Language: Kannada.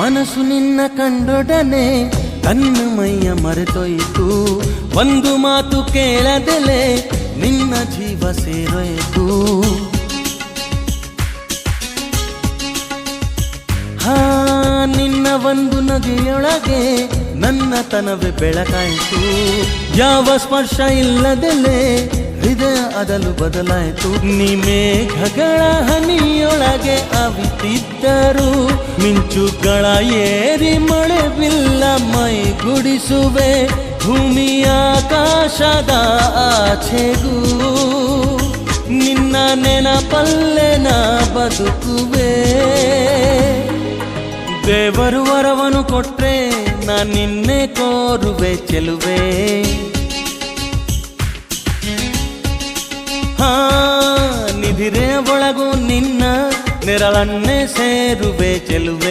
ಮನಸ್ಸು ನಿನ್ನ ಕಂಡೊಡನೆ ತನ್ನ ಮೈಯ ಮರೆತೊಯ್ತು ಒಂದು ಮಾತು ಕೇಳದೆಲೆ ನಿನ್ನ ಜೀವ ಸೇರೊಯ್ತು. ಹಾ, ನಿನ್ನ ಒಂದು ನದಿಯೊಳಗೆ ನನ್ನ ತನವೇ ಬೆಳಕಾಯಿತು. ಯಾವ ಸ್ಪರ್ಶ ಇಲ್ಲದೆಲೆ ಹೃದಯ ಅದಲು ಬದಲಾಯಿತು. ನಿಮೇಘಗಳ ಹನಿಯೊಳಗೆ ಅವಿತಿದ್ದರು. ಮಿಂಚುಗಳ ಏರಿ ಮಳೆ ಬಿಲ್ಲ ಮೈ ಗುಡಿಸುವೆ. ಭೂಮಿಯ ಆಕಾಶದ ಆಚೆಗೂ. ನಿನ್ನ ನೆನಪಲ್ಲೆನ ಬದುಕುವೆ. ದೇವರು ವರವನು ಕೊಟ್ರೆ ನಾ ನಿನ್ನೆ ಕೋರುವೆ ಚೆಲುವೆ. ಹಾ ನಿಧಿರೆ ಒಳಗೂ ನಿನ್ನ ನೆರಳನ್ನೇ ಸೇರುವೆ ಚೆಲುವೆ